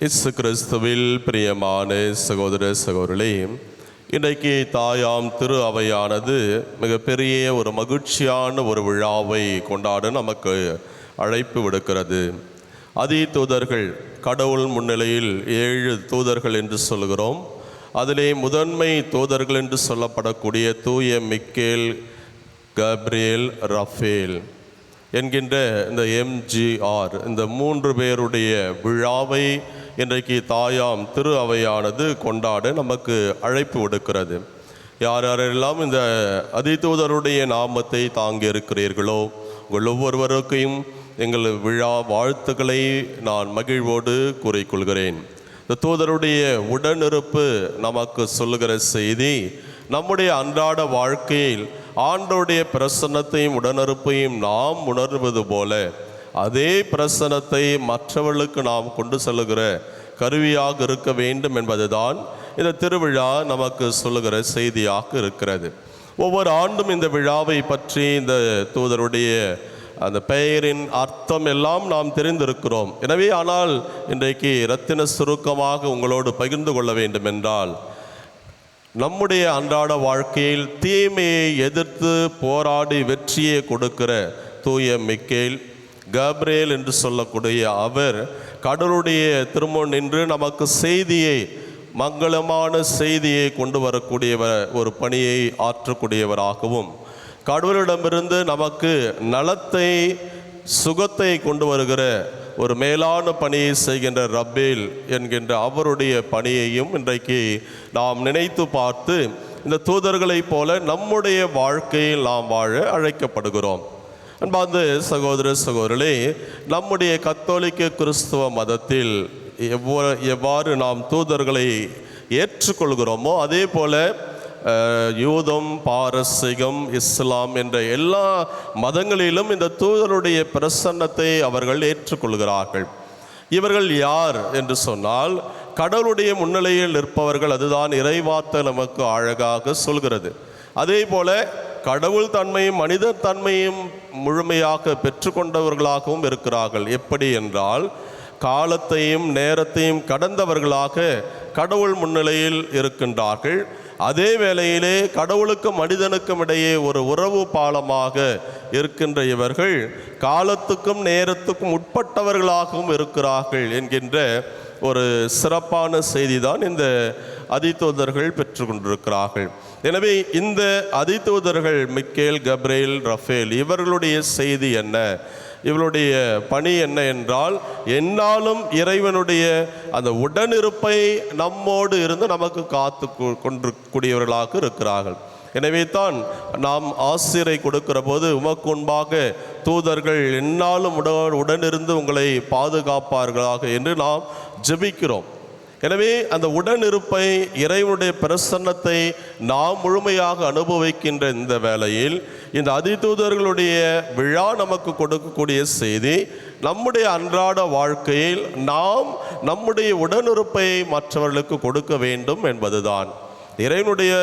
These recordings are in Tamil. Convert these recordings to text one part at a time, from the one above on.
இசு கிறிஸ்துவில் பிரியமான சகோதர சகோதரே இன்றைக்கு தாயாம் திரு அவையானது மிகப்பெரிய ஒரு மகிழ்ச்சியான ஒரு விழாவை கொண்டாட நமக்கு அழைப்பு விடுக்கிறது. அதி தூதர்கள் கடவுள் முன்னிலையில் ஏழு தூதர்கள் என்று சொல்கிறோம். அதிலே முதன்மை தூதர்கள் என்று சொல்லப்படக்கூடிய தூய மிக்கேல் கப்ரியேல் ரஃபேல் என்கின்ற இந்த எம்ஜிஆர் இந்த மூன்று பேருடைய விழாவை இன்றைக்கு தாயாம் திரு அவையானது கொண்டாட நமக்கு அழைப்பு விடுக்கிறது. யார் யாரெல்லாம் இந்த அதிதூதருடைய நாமத்தை தாங்கி இருக்கிறீர்களோ உங்கள் ஒவ்வொருவருக்கையும் எங்கள் விழா வாழ்த்துக்களை நான் மகிழ்வோடு கூறிக்கொள்கிறேன். இந்த தூதருடைய உடனிருப்பு நமக்கு சொல்லுகிற செய்தி நம்முடைய அன்றாட வாழ்க்கையில் ஆண்டோடைய பிரசன்னத்தையும் உடனிருப்பையும் நாம் உணர்வது போல அதே பிரசனத்தை மற்றவர்களுக்கு நாம் கொண்டு செல்லுகிற கருவியாக இருக்க வேண்டும் என்பதுதான் இந்த திருவிழா நமக்கு சொல்லுகிற செய்தியாக இருக்கிறது. ஒவ்வொரு ஆண்டும் இந்த விழாவை பற்றி இந்த தூதருடைய அந்த பெயரின் அர்த்தம் எல்லாம் நாம் தெரிந்திருக்கிறோம். எனவே ஆனால் இன்றைக்கு இரத்தின சுருக்கமாக உங்களோடு பகிர்ந்து கொள்ள வேண்டும் என்றால் நம்முடைய அன்றாட வாழ்க்கையில் தீமையை எதிர்த்து போராடி வெற்றியை கொடுக்கிற தூய மிக்கேல் கப்ரேல் என்று சொல்லக்கூடிய அவர் கடவுளுடைய திருமணம் நின்று நமக்கு செய்தியை மங்களமான செய்தியை கொண்டு வரக்கூடியவர் ஒரு பணியை ஆற்றக்கூடியவராகவும் கடவுளிடமிருந்து நமக்கு நலத்தை சுகத்தை கொண்டு வருகிற ஒரு மேலான பணியை செய்கின்ற ரப்பேல் என்கின்ற அவருடைய பணியையும் இன்றைக்கு நாம் நினைத்து பார்த்து இந்த தூதர்களைப் போல நம்முடைய வாழ்க்கையில் நாம் வாழ அழைக்கப்படுகிறோம். அன்பார்ந்த சகோதர சகோதரே நம்முடைய கத்தோலிக்க கிறிஸ்துவ மதத்தில் எவ்வளோ எவ்வாறு நாம் தூதர்களை ஏற்றுக்கொள்கிறோமோ அதே போல் யூதம் பாரசீகம் இஸ்லாம் என்ற எல்லா மதங்களிலும் இந்த தூதருடைய பிரசன்னத்தை அவர்கள் ஏற்றுக்கொள்கிறார்கள். இவர்கள் யார் என்று சொன்னால் கடவுளுடைய முன்னிலையில் நிற்பவர்கள் அதுதான் இறைவாத்த நமக்கு அழகாக சொல்கிறது. அதே போல கடவுள் தன்மையும் மனித தன்மையும் முழுமையாக பெற்றுக்கொண்டவர்களாகவும் இருக்கிறார்கள். எப்படி என்றால் காலத்தையும் நேரத்தையும் கடந்தவர்களாக கடவுள் முன்னிலையில் இருக்கின்றார்கள். அதே வேளையிலே கடவுளுக்கும் மனிதனுக்கும் இடையே ஒரு உறவு பாலமாக இருக்கின்ற இவர்கள் காலத்துக்கும் நேரத்துக்கும் உட்பட்டவர்களாகவும் இருக்கிறார்கள் என்கின்ற ஒரு சிறப்பான செய்தி தான் இந்த அதித்தூதர்கள் பெற்றுக்கொண்டிருக்கிறார்கள். எனவே இந்த அதித்தூதர்கள் மிக்கேல் கப்ரேல் ரஃபேல் இவர்களுடைய செய்தி என்ன? இவளுடைய பணி என்ன என்றால் என்னாலும் இறைவனுடைய அந்த உடனிருப்பை நம்மோடு இருந்து நமக்கு காத்து கொ- கொண்டு கூடியவர்களாக இருக்கிறார்கள். எனவே தான் நாம் ஆசிரியரை கொடுக்கிற போது உமக்கு முன்பாக தூதர்கள் என்னாலும் உட உடனிருந்து உங்களை பாதுகாப்பார்களாக என்று நாம் ஜெபிக்கிறோம். எனவே அந்த உடனிருப்பை இறைவனுடைய பிரசன்னத்தை நாம் முழுமையாக அனுபவிக்கின்ற இந்த வேளையில் இந்த அதிதூதர்களுடைய விழா நமக்கு கொடுக்கக்கூடிய செய்தி நம்முடைய அன்றாட வாழ்க்கையில் நாம் நம்முடைய உடனிருப்பை மற்றவர்களுக்கு கொடுக்க வேண்டும் என்பதுதான். இறைவனுடைய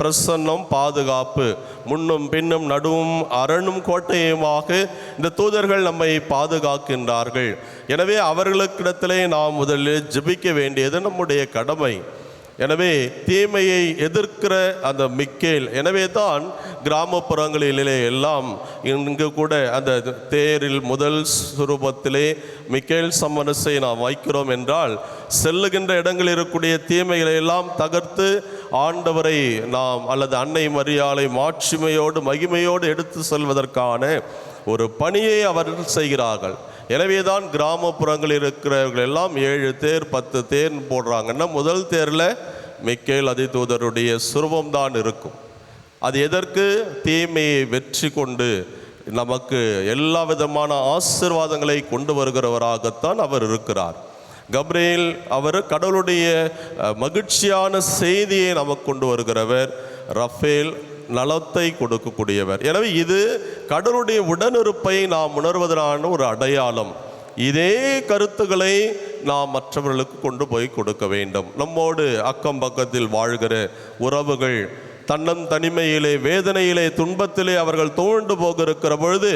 பிரசன்னம் பாதுகாப்பு முன்னும் பின்னும் நடுவும் அரணும் கோட்டையுமாக இந்த தூதர்கள் நம்மை பாதுகாக்கின்றார்கள். எனவே அவர்களுக்கிடத்திலே நாம் முதலில் ஜெபிக்க வேண்டியது நம்முடைய கடமை. எனவே தீமையை எதிர்க்கிற அந்த மிக்கேல் எனவே தான் கிராமப்புறங்களிலே எல்லாம் இங்கு கூட அந்த தேரில் முதல் சுரூபத்திலே மிக்கேல் சம்மனசை நாம் வைக்கிறோம் என்றால் செல்லுகின்ற இடங்களில் இருக்கக்கூடிய தீமைகளை எல்லாம் தகர்த்து ஆண்டவரை நாம் அல்லது அன்னை மரியாளை மாட்சிமையோடு மகிமையோடு எடுத்து செல்வதற்கான ஒரு பணியை அவர்கள் செய்கிறார்கள். எனவேதான் கிராமப்புறங்களில் இருக்கிறவர்கள் எல்லாம் ஏழு தேர் பத்து தேர் போடுறாங்கன்னா முதல் தேரில் மிக்கேல் அதிதூதருடைய சுரூபம் தான் இருக்கும். அது எதற்கு? தீமையை வெற்றி கொண்டு நமக்கு எல்லா விதமான ஆசீர்வாதங்களை கொண்டு வருகிறவராகத்தான் அவர் இருக்கிறார். கப்ரேல் அவர் கடவுளுடைய மகிழ்ச்சியான செய்தியை நமக்கு கொண்டு வருகிறவர். ரஃபேல் நலத்தை கொடுக்கக்கூடியவர். எனவே இது கடவுளுடைய உடனிருப்பை நாம் உணர்வதற்கான ஒரு அடையாளம். இதே கருத்துக்களை நாம் மற்றவர்களுக்கு கொண்டு போய் கொடுக்க வேண்டும். நம்மோடு அக்கம் பக்கத்தில் வாழ்கிற உறவுகள் தன்னம் தனிமையிலே வேதனையிலே துன்பத்திலே அவர்கள் தோண்டு போக இருக்கிற பொழுது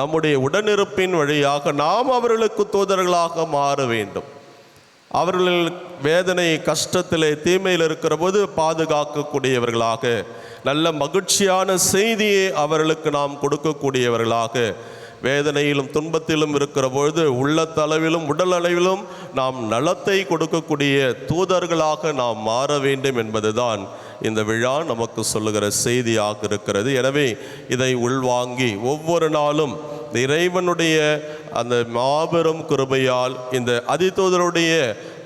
நம்முடைய உடனிருப்பின் வழியாக நாம் அவர்களுக்கு தூதர்களாக மாற வேண்டும். அவர்கள் வேதனை கஷ்டத்திலே தீமையில் இருக்கிற போது பாதுகாக்கக்கூடியவர்களாக நல்ல மகிழ்ச்சியான செய்தியை அவர்களுக்கு நாம் கொடுக்கக்கூடியவர்களாக வேதனையிலும் துன்பத்திலும் இருக்கிற பொழுது உள்ளத்தளவிலும் உடல் அளவிலும் நாம் நலத்தை கொடுக்கக்கூடிய தூதர்களாக நாம் மாற வேண்டும் என்பதுதான் இந்த விழா நமக்கு சொல்லுகிற செய்தியாக இருக்கிறது. எனவே இதை உள்வாங்கி ஒவ்வொரு நாளும் இறைவனுடைய அந்த மாபெரும் கிருபையால் இந்த அதிதூதருடைய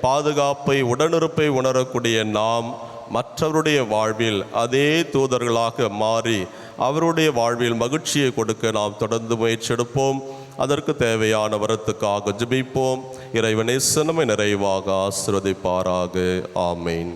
பாதுகாப்பை உடனிருப்பை உணரக்கூடிய நாம் மற்றவருடைய வாழ்வில் அதே தூதர்களாக மாறி அவருடைய வாழ்வில் மகிழ்ச்சியை கொடுக்க நாம் தொடர்ந்து முயற்சியெடுப்போம். அதற்கு தேவையான வரத்துக்காக ஜபிப்போம். இறைவனை சினமை நிறைவாக ஆசிரதிப்பாராக ஆமேன்.